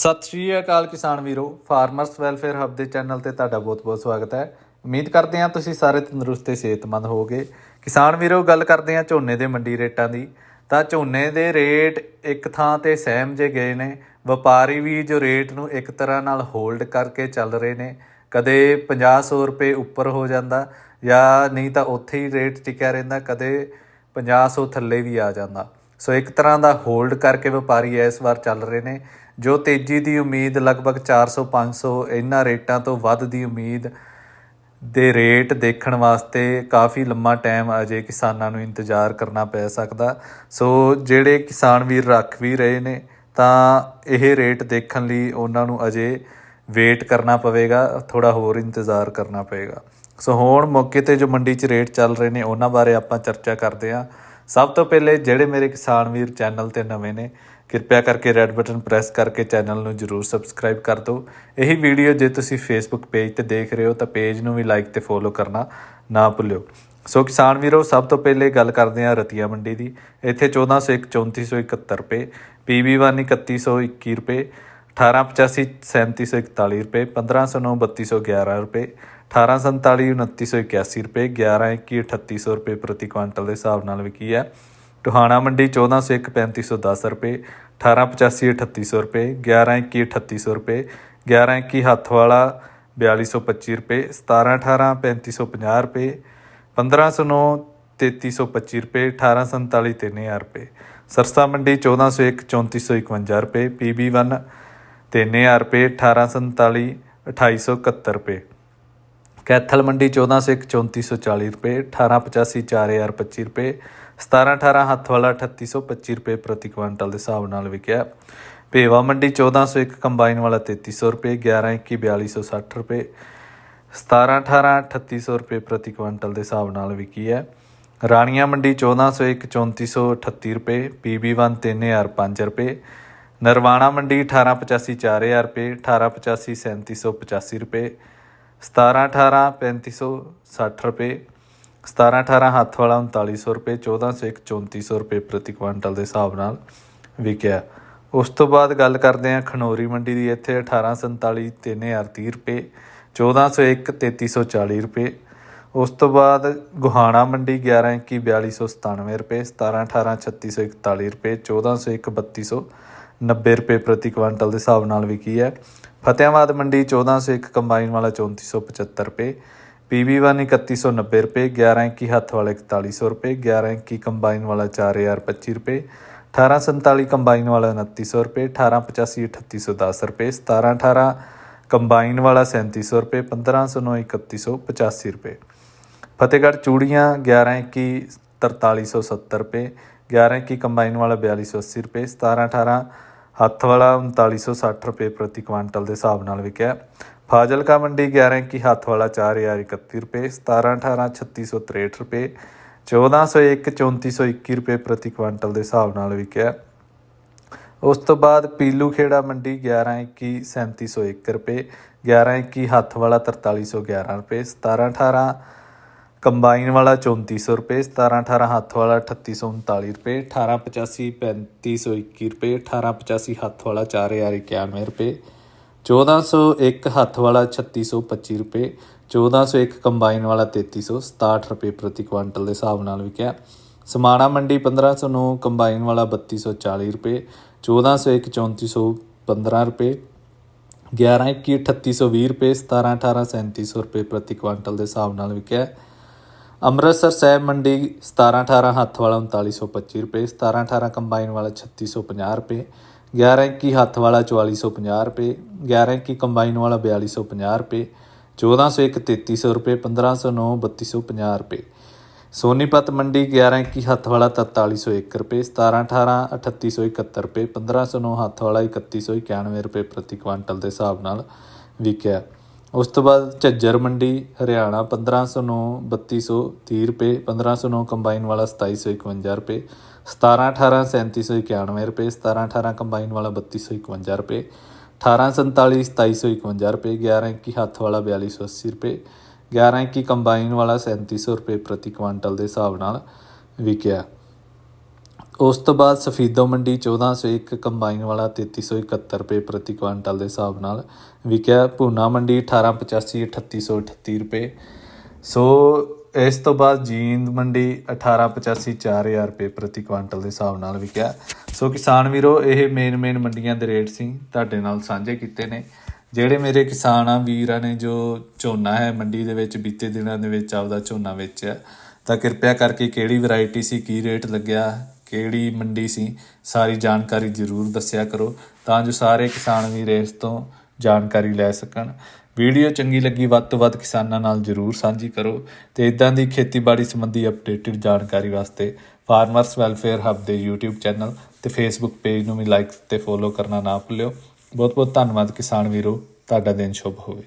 ਸਤਿ ਸ਼੍ਰੀ ਅਕਾਲ ਕਿਸਾਨ ਵੀਰੋ ਫਾਰਮਰਸ ਵੈਲਫੇਅਰ ਹੱਬ ਦੇ ਚੈਨਲ ਤੇ ਤੁਹਾਡਾ ਬਹੁਤ-ਬਹੁਤ ਸਵਾਗਤ ਹੈ। ਉਮੀਦ ਕਰਦੇ ਹਾਂ ਤੁਸੀਂ ਸਾਰੇ ਤੰਦਰੁਸਤ ਤੇ ਸਿਹਤਮੰਦ ਹੋਵੋਗੇ। ਕਿਸਾਨ ਵੀਰੋ, ਗੱਲ ਕਰਦੇ ਹਾਂ ਝੋਨੇ ਦੇ ਮੰਡੀ ਰੇਟਾਂ ਦੀ। ਤਾਂ ਝੋਨੇ ਦੇ ਰੇਟ ਇੱਕ ਥਾਂ ਤੇ ਸਹਿਮ ਜੇ ਗਏ ਨੇ। ਵਪਾਰੀ ਵੀ ਜੋ ਰੇਟ ਨੂੰ ਇੱਕ ਤਰ੍ਹਾਂ ਨਾਲ ਹੋਲਡ ਕਰਕੇ ਚੱਲ ਰਹੇ ਨੇ। ਕਦੇ 50-100 ਰੁਪਏ ਉੱਪਰ ਹੋ ਜਾਂਦਾ ਜਾਂ ਨਹੀਂ ਤਾਂ ਉੱਥੇ ਹੀ ਰੇਟ ਟਿਕਿਆ ਰਹਿੰਦਾ, ਕਦੇ 50-100 ਥੱਲੇ ਵੀ ਆ ਜਾਂਦਾ। ਸੋ ਇੱਕ ਤਰ੍ਹਾਂ ਦਾ ਹੋਲਡ ਕਰਕੇ ਵਪਾਰੀ ਇਸ ਵਾਰ ਚੱਲ ਰਹੇ ਨੇ, ਜੋ ਤੇਜ਼ੀ ਦੀ ਉਮੀਦ ਲਗਭਗ 400 500 ਇਹਨਾਂ ਰੇਟਾਂ ਤੋਂ ਵੱਧ ਦੀ ਉਮੀਦ ਦੇ ਰੇਟ ਦੇਖਣ ਵਾਸਤੇ ਕਾਫੀ ਲੰਮਾ ਟਾਈਮ ਅਜੇ ਕਿਸਾਨਾਂ ਨੂੰ ਇੰਤਜ਼ਾਰ ਕਰਨਾ ਪੈ ਸਕਦਾ। ਸੋ ਜਿਹੜੇ ਕਿਸਾਨ ਵੀਰ ਰੱਖ ਵੀ ਰਹੇ ਨੇ, ਤਾਂ ਇਹ ਰੇਟ ਦੇਖਣ ਲਈ ਉਹਨਾਂ ਨੂੰ ਅਜੇ ਵੇਟ ਕਰਨਾ ਪਵੇਗਾ ਥੋੜਾ ਹੋਰ ਇੰਤਜ਼ਾਰ ਕਰਨਾ ਪਵੇਗਾ। ਸੋ ਹੁਣ ਮੌਕੇ ਤੇ ਜੋ ਮੰਡੀ 'ਚ ਰੇਟ ਚੱਲ ਰਹੇ ਨੇ, ਉਹਨਾਂ ਬਾਰੇ ਆਪਾਂ ਚਰਚਾ ਕਰਦੇ ਹਾਂ। ਸਭ ਤੋਂ ਪਹਿਲੇ ਜਿਹੜੇ ਮੇਰੇ ਕਿਸਾਨ ਵੀਰ ਚੈਨਲ ਤੇ ਨਵੇਂ ਨੇ, ਕਿਰਪਾ ਕਰਕੇ ਰੈੱਡ ਬਟਨ ਪ੍ਰੈਸ ਕਰਕੇ ਚੈਨਲ ਨੂੰ ਜਰੂਰ ਸਬਸਕ੍ਰਾਈਬ ਕਰ ਦਿਓ। ਇਹੀ ਵੀਡੀਓ ਜੇ ਤੁਸੀਂ ਫੇਸਬੁੱਕ ਪੇਜ ਤੇ ਦੇਖ ਰਹੇ ਹੋ, ਤਾਂ ਪੇਜ ਨੂੰ ਵੀ ਲਾਈਕ ਤੇ ਫੋਲੋ ਕਰਨਾ ਨਾ ਭੁੱਲਿਓ। ਸੋ ਕਿਸਾਨ ਵੀਰੋ, ਸਭ ਤੋਂ ਪਹਿਲੇ ਗੱਲ ਕਰਦੇ ਹਾਂ ਰਤੀਆ ਮੰਡੀ ਦੀ। ਇੱਥੇ 1401 3471 ਰੁਪਏ PB1 3121 ਰੁਪਏ 1885 3741 ਰੁਪਏ 1509 3211 ਰੁਪਏ 1847 2981 ਰੁਪਏ 1121 3800 ਰੁਪਏ ਪ੍ਰਤੀ ਕੁਇੰਟਲ ਦੇ ਹਿਸਾਬ ਨਾਲ ਵਿਕੀ ਹੈ। ਟੋਹਾਣਾ ਮੰਡੀ 1401 3510 ਰੁਪਏ 1885 3800 ਰੁਪਏ 1121 3800 ਰੁਪਏ 1121 ਹੱਥ ਵਾਲਾ 4225 ਰੁਪਏ 1718 3550 ਰੁਪਏ 1509 3325 ਰੁਪਏ 1847 3000 ਰੁਪਏ। ਸਰਸਾ ਮੰਡੀ 1401 3451 ਰੁਪਏ PB1 3000 ਰੁਪਏ 1847 2871 ਰੁਪਏ। ਕੈਥਲ ਮੰਡੀ 1401 3440 ਰੁਪਏ 1885 4025 ਰੁਪਏ 1718 ਹੱਥ ਵਾਲਾ 3825 ਰੁਪਏ ਪ੍ਰਤੀ ਕੁਇੰਟਲ ਦੇ ਹਿਸਾਬ ਨਾਲ ਵਿਕਿਆ। ਭੇਵਾ ਮੰਡੀ 1401 ਕੰਬਾਈਨ ਵਾਲਾ 3300 ਰੁਪਏ 1121 4260 ਰੁਪਏ 1718 3800 ਰੁਪਏ ਪ੍ਰਤੀ ਕੁਇੰਟਲ ਦੇ ਹਿਸਾਬ ਨਾਲ ਵਿਕੀ ਹੈ ਰਾਣੀਆਂ ਮੰਡੀ 1401 3438 ਰੁਪਏ PB1 3005 ਰੁਪਏ, ਨਰਵਾਣਾ ਮੰਡੀ 1885 4000 ਰੁਪਏ 1885 3785 ਰੁਪਏ 1718 3560 ਰੁਪਏ 1718 ਹੱਥ ਵਾਲਾ 3900 ਰੁਪਏ 1401 3400 ਰੁਪਏ ਪ੍ਰਤੀ ਕੁਇੰਟਲ ਦੇ ਹਿਸਾਬ ਨਾਲ ਵਿਕਿਆ। ਉਸ ਤੋਂ ਬਾਅਦ ਗੱਲ ਕਰਦੇ ਹਾਂ ਖਨੋਰੀ ਮੰਡੀ ਦੀ, ਇੱਥੇ 1847 3030 ਰੁਪਏ 1401 3340 ਰੁਪਏ। ਉਸ ਤੋਂ ਬਾਅਦ ਗੁਹਾਣਾ ਮੰਡੀ 1121 4297 ਰੁਪਏ 1718 3641 ਰੁਪਏ 1401 3290 ਰੁਪਏ ਪ੍ਰਤੀ ਕੁਇੰਟਲ ਦੇ ਹਿਸਾਬ ਨਾਲ ਵਿਕੀ ਹੈ। ਫਤਿਆਬਾਦ ਮੰਡੀ 1401 ਕੰਬਾਈਨ ਵਾਲਾ 3475 ਰੁਪਏ PB1 3190 ਰੁਪਏ 1121 ਹੱਥ ਵਾਲਾ 4100 ਰੁਪਏ 1121 ਕੰਬਾਈਨ ਵਾਲਾ 4025 ਰੁਪਏ 1847 ਕੰਬਾਈਨ ਵਾਲਾ 2900 ਰੁਪਏ 1885 3810 ਰੁਪਏ 1718 ਕੰਬਾਈਨ ਵਾਲਾ 3700 ਰੁਪਏ 1509 3185 ਰੁਪਏ। ਫਤਿਹਗੜ੍ਹ ਚੂੜੀਆਂ 1121 4370 ਰੁਪਏ 1121 ਕੰਬਾਈਨ ਵਾਲਾ 4280 ਰੁਪਏ 1718 ਹੱਥ ਵਾਲਾ 3960 ਰੁਪਏ ਪ੍ਰਤੀ ਕੁਆਂਟਲ ਦੇ ਹਿਸਾਬ ਨਾਲ ਵਿਕਿਆ ਫਾਜ਼ਿਲਕਾ ਮੰਡੀ 1121 ਹੱਥ ਵਾਲਾ 4031 ਰੁਪਏ 1718 3663 ਰੁਪਏ 1401 3421 ਰੁਪਏ ਪ੍ਰਤੀ ਕੁਇੰਟਲ ਦੇ ਹਿਸਾਬ ਨਾਲ ਵਿਕਿਆ ਉਸ ਤੋਂ ਬਾਅਦ ਪੀਲੂ ਖੇੜਾ ਮੰਡੀ 1121 3701 ਰੁਪਏ 1121 ਹੱਥ ਵਾਲਾ 4311 ਰੁਪਏ 1718 ਕੰਬਾਈਨ ਵਾਲਾ 3400 ਰੁਪਏ 1718 ਹੱਥ ਵਾਲਾ 3839 ਰੁਪਏ 1885 3521 ਰੁਪਏ 1885 ਹੱਥ ਵਾਲਾ 4091 ਰੁਪਏ 1401 ਹੱਥ ਵਾਲਾ 3625 ਰੁਪਏ 1401 ਕੰਬਾਈਨ ਵਾਲਾ 3367 ਰੁਪਏ ਪ੍ਰਤੀ ਕੁਆਂਟਲ ਦੇ ਹਿਸਾਬ ਨਾਲ ਵਿਕਿਆ। ਸਮਾਣਾ ਮੰਡੀ 1509 ਕੰਬਾਈਨ ਵਾਲਾ 3240 ਰੁਪਏ 1401 3415 ਰੁਪਏ 1121 3820 ਰੁਪਏ 1718 3700 ਰੁਪਏ ਪ੍ਰਤੀ ਕੁਆਂਟਲ ਦੇ ਹਿਸਾਬ ਨਾਲ ਵਿਕਿਆ। ਅੰਮ੍ਰਿਤਸਰ ਸਾਹਿਬ ਮੰਡੀ 1718 ਹੱਥ ਵਾਲਾ 3925 ਰੁਪਏ 1718 ਕੰਬਾਈਨ ਵਾਲਾ 3650 ਰੁਪਏ 1121 ਹੱਥ ਵਾਲਾ 4450 ਰੁਪਏ 1121 ਕੰਬਾਈਨ ਵਾਲਾ 4250 ਰੁਪਏ 1401 3300 ਰੁਪਏ 1509 3250 ਰੁਪਏ। ਸੋਨੀਪਤ ਮੰਡੀ 1121 ਹੱਥ ਵਾਲਾ 4301 ਰੁਪਏ 1718 3871 ਰੁਪਏ 1509 ਹੱਥ ਵਾਲਾ 3191 ਰੁਪਏ ਪ੍ਰਤੀ ਕੁਆਂਟਲ ਦੇ ਹਿਸਾਬ ਨਾਲ ਵਿਕਿਆ। ਉਸ ਤੋਂ ਬਾਅਦ ਝੱਜਰ ਮੰਡੀ, ਹਰਿਆਣਾ 1509 3230 ਰੁਪਏ 1509 ਕੰਬਾਈਨ ਵਾਲਾ 2751 ਰੁਪਏ 1718 3791 ਰੁਪਏ 1718 ਕੰਬਾਈਨ ਵਾਲਾ 3251 ਰੁਪਏ 1847 2751 ਰੁਪਏ 1121 ਹੱਥ ਵਾਲਾ 4280 ਰੁਪਏ 1121 ਕੰਬਾਈਨ ਵਾਲਾ 3700 ਰੁਪਏ ਪ੍ਰਤੀ ਕੁਆਂਟਲ ਦੇ ਹਿਸਾਬ ਨਾਲ ਵਿਕਿਆ। ਉਸ ਤੋਂ ਬਾਅਦ ਸਫੀਦੋ ਮੰਡੀ 1401 ਕੰਬਾਈਨ ਵਾਲਾ 3371 ਰੁਪਏ ਪ੍ਰਤੀ ਕੁਇੰਟਲ ਦੇ ਹਿਸਾਬ ਨਾਲ ਵਿਕਿਆ। ਭੂਨਾ ਮੰਡੀ 1885 3838 ਰੁਪਏ। ਸੋ ਇਸ ਤੋਂ ਬਾਅਦ ਜੀਂਦ ਮੰਡੀ 1885 4000 ਰੁਪਏ ਪ੍ਰਤੀ ਕੁਇੰਟਲ ਦੇ ਹਿਸਾਬ ਨਾਲ ਵਿਕਿਆ। ਸੋ ਕਿਸਾਨ ਵੀਰੋ, ਇਹ ਮੇਨ ਮੇਨ ਮੰਡੀਆਂ ਦੇ ਰੇਟ ਸੀ, ਤੁਹਾਡੇ ਨਾਲ ਸਾਂਝੇ ਕੀਤੇ ਨੇ। ਜਿਹੜੇ ਮੇਰੇ ਕਿਸਾਨ ਆ, ਵੀਰਾਂ ਨੇ ਜੋ ਝੋਨਾ ਹੈ ਮੰਡੀ ਦੇ ਵਿੱਚ, ਬੀਤੇ ਦਿਨਾਂ ਦੇ ਵਿੱਚ ਆਪਦਾ ਝੋਨਾ ਵੇਚਿਆ। ਤਾਂ ਕਿਰਪਾ ਕਰਕੇ ਕਿਹੜੀ ਵੈਰਾਈਟੀ ਸੀ, ਕੀ ਰੇਟ ਲੱਗਿਆ ਕਿਹੜੀ ਮੰਡੀ ਸੀ, ਸਾਰੀ ਜਾਣਕਾਰੀ ਜ਼ਰੂਰ ਦੱਸਿਆ ਕਰੋ ਤਾਂ ਜੋ ਸਾਰੇ ਕਿਸਾਨ ਵੀਰ ਇਸ ਤੋਂ ਜਾਣਕਾਰੀ ਲੈ ਸਕਣ। ਵੀਡੀਓ ਚੰਗੀ ਲੱਗੀ ਵੱਧ ਤੋਂ ਵੱਧ ਕਿਸਾਨਾਂ ਨਾਲ ਜ਼ਰੂਰ ਸਾਂਝੀ ਕਰੋ ਤੇ ਇਦਾਂ ਦੀ ਖੇਤੀਬਾੜੀ ਸੰਬੰਧੀ ਅਪਡੇਟਡ ਜਾਣਕਾਰੀ ਵਾਸਤੇ ਫਾਰਮਰਸ ਵੈਲਫੇਅਰ ਹੱਬ ਦੇ YouTube ਚੈਨਲ ਤੇ Facebook ਪੇਜ ਨੂੰ ਵੀ ਲਾਈਕ ਤੇ ਫੋਲੋ ਕਰਨਾ ਨਾ ਭੁੱਲਿਓ। ਬਹੁਤ ਬਹੁਤ ਧੰਨਵਾਦ ਕਿਸਾਨ ਵੀਰੋ, ਤੁਹਾਡਾ ਦਿਨ ਸ਼ੁਭ ਹੋਵੇ।